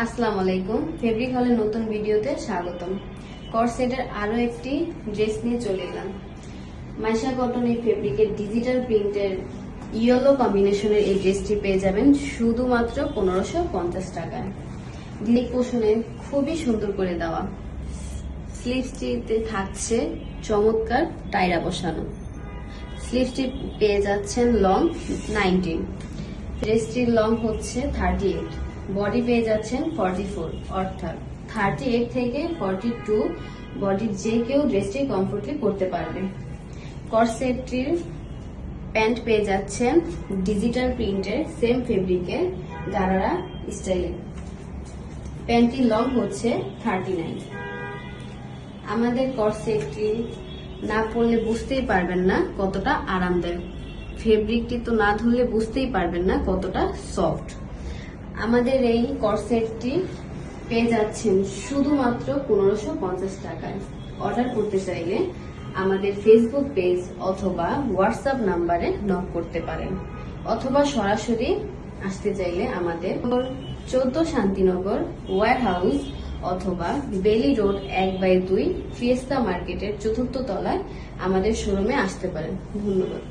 আসসালামু আলাইকুম। ফেব্রিক হলের নতুন ভিডিওতে স্বাগতম। করসেটের আরও একটি ড্রেস নিয়ে চলে এলাম। মাইশা কটন এই ফেব্রিকের ডিজিটাল প্রিন্টের ইয়েলো কম্বিনেশনের এই ড্রেসটি পেয়ে যাবেন শুধুমাত্র পনেরোশো পঞ্চাশ টাকায়। দিক পোষণে খুবই সুন্দর করে দেওয়া। স্লিভসটিতে থাকছে চমৎকার টাইরা বসানো। স্লিভসটি পেয়ে যাচ্ছেন লং নাইনটিন। ড্রেসটির লং হচ্ছে থার্টি এইট। বডি পেয়ে যাচ্ছেন ফর্টি ফোর অর্থাৎ থার্টি এইট থেকে ফর্টি টু বডির যে কেউ ড্রেসটি কমফোর্টলি করতে পারবে। করসেটটির প্যান্ট পেয়ে যাচ্ছেন ডিজিটাল প্রিন্টের সেম ফেব্রিকের গারারা স্টাইলে প্যান্টটির লং হচ্ছে থার্টি নাইন আমাদের করসেটটি না পরলে বুঝতেই পারবেন না কতটা আরামদায়ক। ফেব্রিকটি তো না ধরলে বুঝতেই পারবেন না কতটা সফট আমাদের এই করসেটটি পেয়ে যাচ্ছেন শুধুমাত্র পনেরোশো পঞ্চাশ টাকায়। অর্ডার করতে চাইলে আমাদের ফেসবুক পেজ অথবা হোয়াটসঅ্যাপ নাম্বারে নক করতে পারেন। অথবা সরাসরি আসতে চাইলে আমাদের চোদ্দ শান্তিনগর ওয়ার হাউস অথবা বেলি রোড এক বাই দুই, ফিয়েস্তা মার্কেটের চতুর্থ তলায় আমাদের শোরুমে আসতে পারেন। ধন্যবাদ।